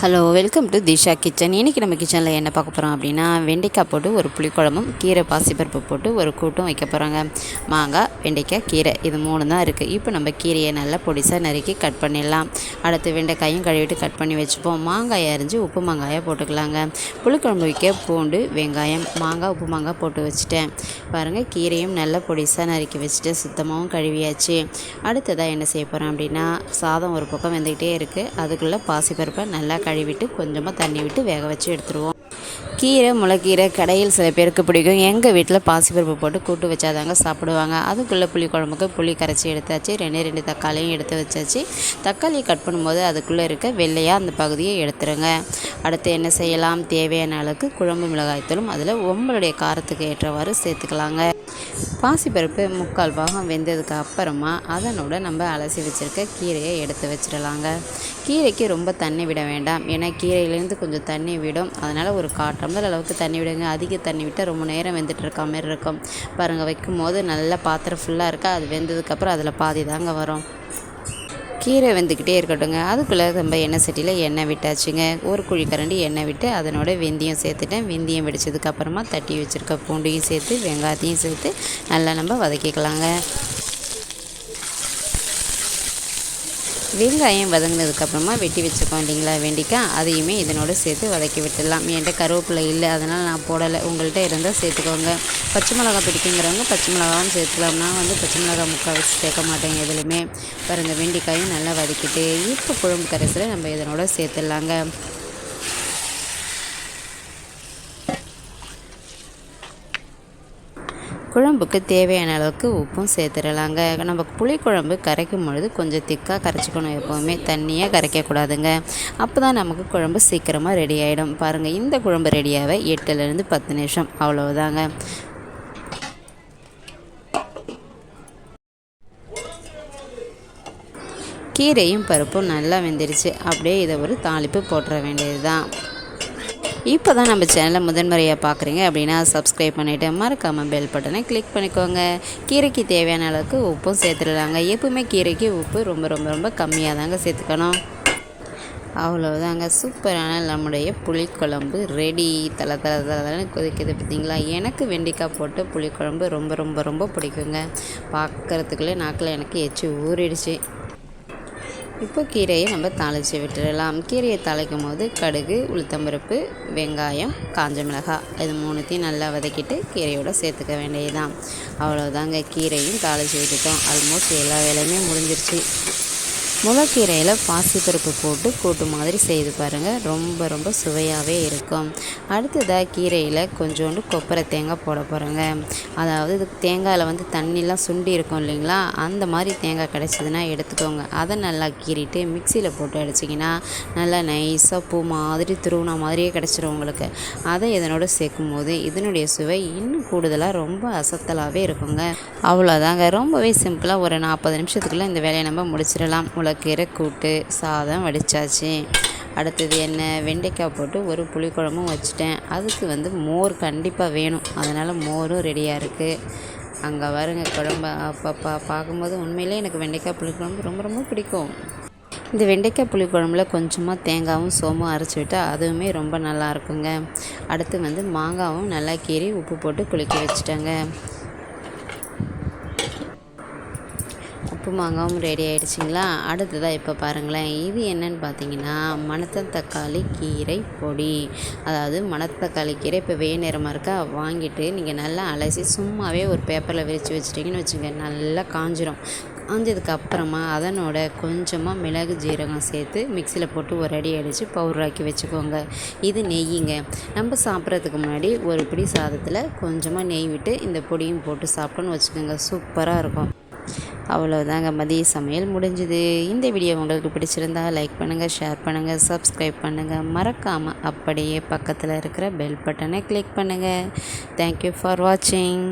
Hello welcome to Disha kitchen இன்றைக்கி நம்ம கிச்சனில் என்ன பார்க்க போகிறோம் அப்படின்னா வெண்டைக்காய் போட்டு ஒரு புளிக்குழம்பும் கீரை பாசிப்பருப்பு போட்டு ஒரு கூட்டும் வைக்க போகிறாங்க மாங்காய் வெண்டைக்காய் கீரை இது மூணு தான் இருக்குது இப்போ நம்ம கீரையை நல்லா பொடிசாக நறுக்கி கட் பண்ணிடலாம். அடுத்து வெண்டைக்காயும் கழுவிட்டு கட் பண்ணி வச்சுப்போம். மாங்காயை அரிஞ்சு உப்பு மாங்காயை போட்டுக்கலாங்க. புளிக்குழம்பு வைக்க பூண்டு வெங்காயம் மாங்காய் உப்பு மாங்காய் போட்டு வச்சுட்டேன். பாருங்கள் கீரையும் நல்லா பொடிசாக நறுக்கி வச்சுட்டு சுத்தமாகவும் கழுவியாச்சு. அடுத்ததாக என்ன செய்ய போகிறோம் அப்படின்னா சாதம் ஒரு பக்கம் வெந்துக்கிட்டே இருக்குது அதுக்குள்ளே பாசிப்பருப்பை நல்லா கழுவிட்டு கொஞ்சமாக தண்ணி விட்டு வேக வச்சு எடுத்துருவோம். கீரை முளைக்கீரை கடையில் சில பேருக்கு பிடிக்கும். எங்கள் வீட்டில் பாசிப்பருப்பு போட்டு கூட்டு வச்சாதாங்க சாப்பிடுவாங்க. அதுக்குள்ளே புளி குழம்புக்கு புளி கரைச்சி எடுத்தாச்சு. ரெண்டு ரெண்டு தக்காளியும் எடுத்து வச்சாச்சு. தக்காளியை கட் பண்ணும்போது அதுக்குள்ளே இருக்க வெள்ளையாக அந்த பகுதியை எடுத்துருங்க. அடுத்து என்ன செய்யலாம்? தேவையான அளவுக்கு குழம்பு மிளகாய்த்தூளும் அதில் உங்களுடைய காரத்துக்கு ஏற்றவாறு சேர்த்துக்கலாங்க. பாசிப்பருப்பு முக்கால் பாகம் வெந்ததுக்கு அப்புறமா அதனோட நம்ம அலசி வச்சுருக்க கீரையை எடுத்து வச்சிடலாங்க. கீரைக்கு ரொம்ப தண்ணி விட வேண்டாம். ஏன்னா கீரையிலேருந்து கொஞ்சம் தண்ணி விடும். அதனால் ஒரு கால் டம்ளர் அளவுக்கு தண்ணி விடுங்க. அதிக தண்ணி விட்டால் ரொம்ப நேரம் வெந்துட்டு இருக்க மாதிரி இருக்கும். பாருங்கள் வைக்கும் போது நல்லா பாத்திரம் ஃபுல்லாக இருக்கா? அது வெந்ததுக்கப்புறம் அதில் பாதி தாங்க வரும். கீரை வெந்துக்கிட்டே இருக்கட்டுங்க அதுக்குள்ளே நம்ம எண்ணெய் சட்டியில் எண்ணெய் விட்டாச்சுங்க. ஒரு குழி கரண்டி எண்ணெய் விட்டு அதனோட வெந்தயம் சேர்த்துட்டேன். வெந்தயம் வெடிச்சதுக்கப்புறமா தட்டி வச்சுருக்க பூண்டையும் சேர்த்து வெங்காயத்தையும் சேர்த்து நல்லா நம்ம வதக்கிக்கலாங்க. வெங்காயம் வதங்கினதுக்கப்புறமா வெட்டி வச்சுக்கோம் இல்லைங்களா வெண்டிக்காய். அதையுமே இதனோட சேர்த்து வதக்கி விட்டுடலாம். என்கிட்ட கருவேப்பிலை இல்லை அதனால் நான் போடலை. உங்கள்கிட்ட இருந்தால் சேர்த்துக்கோங்க. பச்சை மிளகா பிடிக்குங்கிறவங்க பச்சை மிளகாவும் சேர்த்துக்கலாம். நான் வந்து பச்சை மிளகா முக்கால் வச்சு சேர்க்க மாட்டேங்க எதுலையுமே. பாருங்கள் வெண்டிக்காயும் நல்லா வதக்கிட்டு இப்போ குழம்பு கரைசலை நம்ம இதனோட சேர்த்துடலாங்க. குழம்புக்கு தேவையான அளவுக்கு உப்பும் சேர்த்துடலாங்க. நம்ம புளிக்குழம்பு கரைக்கும் பொழுது கொஞ்சம் திக்காக கரைச்சிக்கணும். எப்போவுமே தண்ணியாக கரைக்கக்கூடாதுங்க. அப்போ தான் நமக்கு குழம்பு சீக்கிரமாக ரெடி ஆகிடும் பாருங்கள் இந்த குழம்பு ரெடியாகவே எட்டுலேருந்து பத்து நிமிஷம். அவ்வளோதாங்க கீரையும் பருப்பும் நல்லா வெந்துருச்சு. அப்படியே இதை ஒரு தாளிப்பு போட்டுற வேண்டியது தான் இப்போ தான் நம்ம சேனலை முதன்முறையாக பார்க்குறீங்க அப்படின்னா சப்ஸ்கிரைப் பண்ணிவிட்டு மறக்காமல் பெல் பட்டனை கிளிக் பண்ணிக்கோங்க. கீரைக்கு தேவையான அளவுக்கு உப்பும் சேர்த்துடலாங்க. எப்பவுமே கீரைக்கு உப்பு ரொம்ப ரொம்ப ரொம்ப கம்மியாக தாங்க சேர்த்துக்கணும். அவ்வளோதாங்க சூப்பரான நம்முடைய புளிக்குழம்பு ரெடி தலை தலை தலைன்னு கொதிக்குது பார்த்தீங்களா? எனக்கு வெண்டைக்காய் போட்டு புளிக்குழம்பு ரொம்ப ரொம்ப ரொம்ப பிடிக்குங்க. பார்க்குறதுக்குள்ளே நாக்கில் எனக்கு எச்சு ஊறிடுச்சு. இப்போ கீரையை நம்ம தாளித்து விட்டுடலாம். கீரையை தாளிக்கும் போது கடுகு உளுத்தம்பருப்பு வெங்காயம் காஞ்ச மிளகாய் இது மூணுத்தையும் நல்லா வதக்கிட்டு கீரையோடு சேர்த்துக்க வேண்டியதுதான். அவ்வளோதாங்க கீரையும் தாளித்து விட்டுட்டோம். ஆல்மோஸ்ட் எல்லா வேலையுமே முடிஞ்சிருச்சு. முளைக்கீரையில் பாசிப்பருப்பு போட்டு கூட்டு மாதிரி செய்து பாருங்கள் ரொம்ப ரொம்ப சுவையாகவே இருக்கும். அடுத்ததாக கீரையில் கொஞ்சோண்டு கொப்பரை தேங்காய் போட போகிறோங்க அதாவது இது தேங்காயில் வந்து தண்ணிலாம் சுண்டி இருக்கும் இல்லைங்களா? அந்த மாதிரி தேங்காய் கிடச்சிதுன்னா எடுத்துக்கோங்க. அதை நல்லா கீறிட்டு மிக்சியில் போட்டு அடிச்சிங்கன்னா நல்லா நைஸாக பூ மாதிரி துருவின மாதிரியே கிடச்சிரும் உங்களுக்கு. அதை இதனோட சேர்க்கும் போது இதனுடைய சுவை இன்னும் கூடுதலாக ரொம்ப அசத்தலாகவே இருக்குங்க. அவ்வளோதாங்க ரொம்பவே சிம்பிளாக ஒரு நாற்பது நிமிஷத்துக்குள்ளே இந்த வேலையை நம்ம முடிச்சிடலாம். கீரை கூட்டு சாதம் வடித்தாச்சு அடுத்தது என்ன? வெண்டைக்காய் போட்டு ஒரு புளிக்குழம்பும் வச்சுட்டேன். அதுக்கு வந்து மோர் கண்டிப்பாக வேணும். அதனால் மோரும் ரெடியாக இருக்குது அங்கே வருங்க குழம்பு அப்பப்போ பார்க்கும்போது உண்மையிலே எனக்கு வெண்டைக்காய் புளிக்குழம்பு ரொம்ப ரொம்ப பிடிக்கும். இந்த வெண்டைக்காய் புளிக்குழம்புல கொஞ்சமாக தேங்காயும் சோமும் அரைச்சி விட்டால் அதுவுமே ரொம்ப நல்லா இருக்குங்க. அடுத்து வந்து மாங்காவும் நல்லா கீறி உப்பு போட்டு குளிக்க வச்சுட்டாங்க. உப்பு மாங்காவும் ரெடி ஆகிடுச்சிங்களா அடுத்ததாக இப்போ பாருங்களேன். இது என்னன்னு பார்த்தீங்கன்னா மணத்தக்காளி கீரை பொடி. அதாவது மணத்தக்காளி கீரை இப்போ வெய நேரமாக இருக்கா? வாங்கிட்டு நீங்கள் நல்லா அலசி சும்மாவே ஒரு பேப்பரில் விரித்து வச்சிட்டிங்கன்னு வச்சுங்க நல்லா காஞ்சிரும். காஞ்சதுக்கு அப்புறமா அதனோட கொஞ்சமாக மிளகு ஜீரகம் சேர்த்து மிக்சியில் போட்டு ஒரு அடி அடித்து பவுடராக்கி வச்சுக்கோங்க. இது நெய்யுங்க. நம்ம சாப்பிட்றதுக்கு முன்னாடி ஒரு பிடி சாதத்தில் கொஞ்சமாக நெய் விட்டு இந்த பொடியும் போட்டு சாப்பிட்டோன்னு வச்சுக்கோங்க. சூப்பராக இருக்கும். அவ்வளோதாங்க மதிய சமையல் முடிஞ்சுது. இந்த வீடியோ உங்களுக்கு பிடிச்சிருந்தா லைக் பண்ணுங்கள் ஷேர் பண்ணுங்கள் சப்ஸ்கிரைப் பண்ணுங்கள் மறக்காமல் அப்படியே பக்கத்தில் இருக்கிற பெல் பட்டனை கிளிக் பண்ணுங்கள் தேங்க்யூ ஃபார் வாட்சிங்